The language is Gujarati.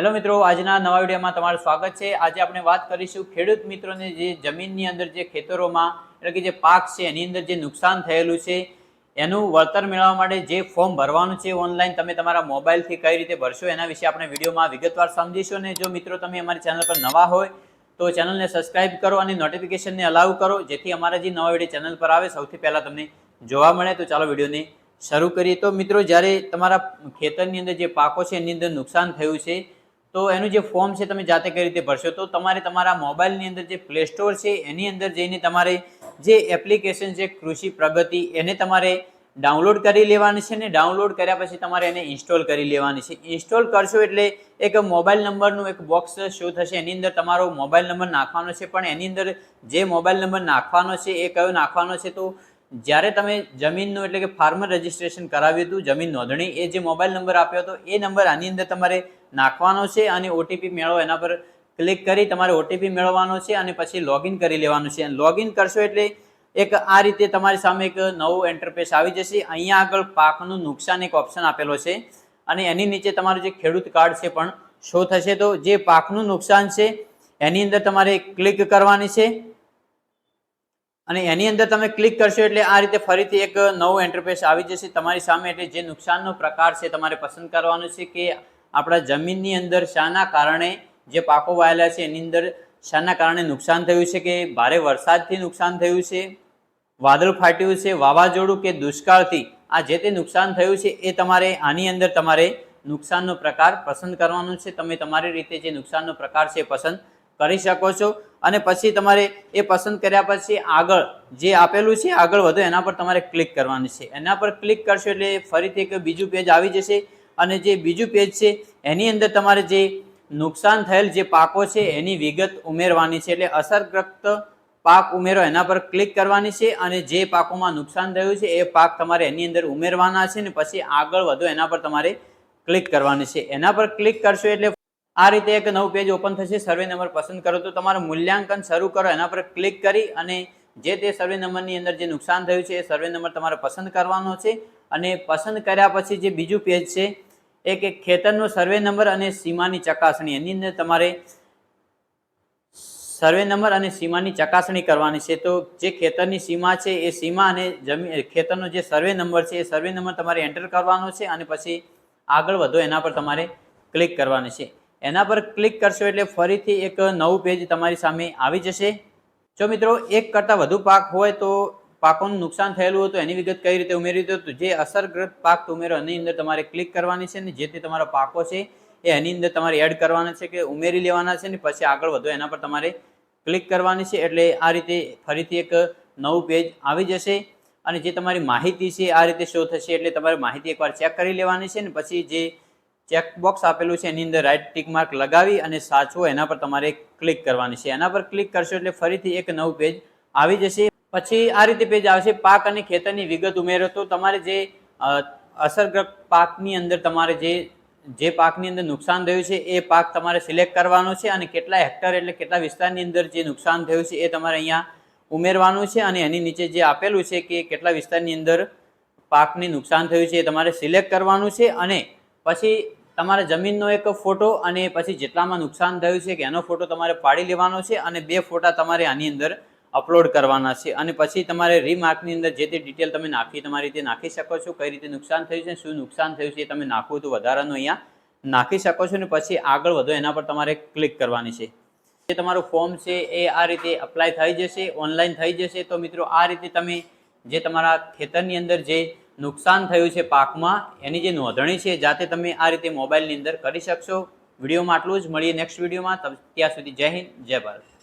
હેલો મિત્રો, આજના નવા વિડીયોમાં તમારું સ્વાગત છે. આજે આપણે વાત કરીશું ખેડૂત મિત્રોને જે જમીનની અંદર જે ખેતરોમાં એટલે કે જે પાક છે, એની અંદર જે નુકસાન થયેલું છે, એનું વળતર મેળવવા માટે જે ફોર્મ ભરવાનું છે ઓનલાઈન તમે તમારા મોબાઈલથી કઈ રીતે ભરશો એના વિશે આપણે વિડીયોમાં વિગતવાર સમજીશું. અને જો મિત્રો તમે અમારી ચેનલ પર નવા હોય, તો ચેનલને સબસ્ક્રાઇબ કરો અને નોટિફિકેશનને અલાઉ કરો, જેથી અમારા જે નવા વીડિયો ચેનલ પર આવે, સૌથી પહેલાં તમને જોવા મળે. તો ચાલો વિડીયોને શરૂ કરીએ. તો મિત્રો, જ્યારે તમારા ખેતરની અંદર જે પાકો છે, એની અંદર નુકસાન થયું છે તો એનું જે ફોર્મ છે તમે જાતે કઈ રીતે ભરશો? તો તમારે તમારા મોબાઈલની અંદર જે પ્લે સ્ટોર છે, એની અંદર જઈને તમારે જે એપ્લિકેશન છે, કૃષિ પ્રગતિ, એને તમારે ડાઉનલોડ કરી લેવાની છે ને ડાઉનલોડ કર્યા પછી તમારે એને ઇન્સ્ટોલ કરી લેવાની છે. ઇન્સ્ટોલ કરશો એટલે એક મોબાઈલ નંબરનું એક બોક્સ શો થશે. એની અંદર તમારો મોબાઈલ નંબર નાખવાનો છે. પણ એની અંદર જે મોબાઈલ નંબર નાખવાનો છે, એ કયો નાખવાનો છે, તો જ્યારે તમે જમીનનું એટલે કે ફાર્મર રજિસ્ટ્રેશન કરાવ્યું હતું, જમીન નોંધણી, એ જે મોબાઈલ નંબર આપ્યો હતો, એ નંબર આની અંદર તમારે નાખવાનો છે અને ઓટીપી મેળવો, એના પર ક્લિક કરી તમારે ઓટીપી મેળવવાનો છે અને પછી લોગિન કરી લેવાનું છે. લોગિન કરશો એટલે એક આ રીતે તમારી સામે એક નવું એન્ટરપેસ આવી જશે. અહીંયા આગળ પાકનું નુકસાન એક ઓપ્શન આપેલો છે અને એની નીચે તમારું જે ખેડૂત કાર્ડ છે પણ શો થશે. તો જે પાકનું નુકસાન છે, એની અંદર તમારે ક્લિક કરવાની છે. અને એની અંદર તમે ક્લિક કરશો એટલે આ રીતે ફરીથી એક નવું એન્ટરપ્રેસ આવી જશે તમારી સામે. એટલે જે નુકસાનનો પ્રકાર છે તમારે પસંદ કરવાનો છે કે આપણા જમીનની અંદર શાના કારણે જે પાકો વાયેલા છે એની અંદર શાના કારણે નુકસાન થયું છે કે ભારે વરસાદથી નુકસાન થયું છે, વાદળ ફાટ્યું છે, વાવાઝોડું કે દુષ્કાળથી આ જે તે નુકસાન થયું છે એ તમારે આની અંદર તમારે નુકસાનનો પ્રકાર પસંદ કરવાનો છે. તમે તમારી રીતે જે નુકસાનનો પ્રકાર છે પસંદ કરી શકો છો. અને પછી તમારે એ પસંદ કર્યા પછી આગળ જે આપેલું છે, આગળ વધો, એના પર તમારે ક્લિક કરવાની છે. એના પર ક્લિક કરશો એટલે ફરીથી એક બીજું પેજ આવી જશે. અને જે બીજું પેજ છે, એની અંદર તમારે જે નુકસાન થયેલ જે પાકો છે, એની વિગત ઉમેરવાની છે. એટલે અસરગ્રસ્ત પાક ઉમેરો, એના પર ક્લિક કરવાની છે. અને જે પાકોમાં નુકસાન થયું છે, એ પાક તમારે એની અંદર ઉમેરવાના છે. ને પછી આગળ વધો, એના પર તમારે ક્લિક કરવાની છે. એના પર ક્લિક કરશો એટલે આ રીતે એક નવું પેજ ઓપન થશે સર્વે નંબર પસંદ કરો. તો તમારું મૂલ્યાંકન શરૂ કરો, એના પર ક્લિક કરી અને જે તે સર્વે નંબરની અંદર જે નુકસાન થયું છે, એ સર્વે નંબર તમારે પસંદ કરવાનો છે. અને પસંદ કર્યા પછી જે બીજું પેજ છે, એક એક ખેતરનો સર્વે નંબર અને સીમાની ચકાસણી. એની અંદર તમારે સર્વે નંબર અને સીમાની ચકાસણી કરવાની છે. તો જે ખેતરની સીમા છે, એ સીમા અને જમીન ખેતરનો જે સર્વે નંબર છે, એ સર્વે નંબર તમારે એન્ટર કરવાનો છે અને પછી આગળ વધો, એના પર તમારે ક્લિક કરવાની છે. એના પર ક્લિક કરશો એટલે ફરીથી એક નવું પેજ તમારી સામે આવી જશે. જો મિત્રો એક કરતાં વધુ પાક હોય તો પાકોનું નુકસાન થયેલું હોય તો એની વિગત કઈ રીતે ઉમેરી તો જે અસરગ્રસ્ત પાક ઉમેરો, એની અંદર તમારે ક્લિક કરવાની છે ને જે તે તમારા પાકો છે એ એની અંદર તમારે એડ કરવાના છે કે ઉમેરી લેવાના છે ને પછી આગળ વધો એના પર તમારે ક્લિક કરવાની છે એટલે આ રીતે ફરીથી એક નવું પેજ આવી જશે. અને જે તમારી માહિતી છે આ રીતે શો થશે એટલે તમારે માહિતી એકવાર ચેક કરી લેવાની છે ને પછી જે ચેકબોક્સ આપેલું છે, એની અંદર રાઇટ ટીક માર્ક લગાવી અને સાચવો, એના પર તમારે ક્લિક કરવાની છે. એના પર ક્લિક કરશો એટલે ફરીથી એક નવું પેજ આવી જશે. પછી આ રીતે પેજ આવશે. પાક અને ખેતરની વિગત ઉમેરો. તો તમારે જે અસરગ્રસ્ત પાકની અંદર તમારે જે જે પાકની અંદર નુકસાન થયું છે, એ પાક તમારે સિલેક્ટ કરવાનો છે અને કેટલા હેક્ટર એટલે કેટલા વિસ્તારની અંદર જે નુકસાન થયું છે એ તમારે અહીંયા ઉમેરવાનું છે અને એની નીચે જે આપેલું છે કે કેટલા વિસ્તારની અંદર પાકને નુકસાન થયું છે એ તમારે સિલેક્ટ કરવાનું છે અને પછી તમારે જમીનનો એક ફોટો અને પછી જેટલામાં નુકસાન થયું છે કે એનો ફોટો તમારે પાડી લેવાનો છે અને બે ફોટા તમારે આની અંદર અપલોડ કરવાના છે. અને પછી તમારે રીમાર્કની અંદર જે તે ડિટેલ તમે નાખી, તમારી રીતે નાખી શકો છો, કઈ રીતે નુકસાન થયું છે, શું નુકસાન થયું છે તમે નાખવું તો વધારાનું અહીંયા નાખી શકો છો ને પછી આગળ વધો, એના પર તમારે ક્લિક કરવાની છે. જે તમારું ફોર્મ છે એ આ રીતે અપ્લાય થઈ જશે ઓનલાઈન થઈ જશે. તો મિત્રો, આ રીતે તમે જે તમારા ખેતરની અંદર જે નુકસાન થયું છે પાકમાં, એની જે નોંધણી છે, જાતે તમે આ રીતે મોબાઈલની અંદર કરી શકશો. વિડીયોમાં આટલું જ. મળીએ નેક્સ્ટ વિડીયોમાં. ત્યાં સુધી જય હિન્દ, જય ભારત.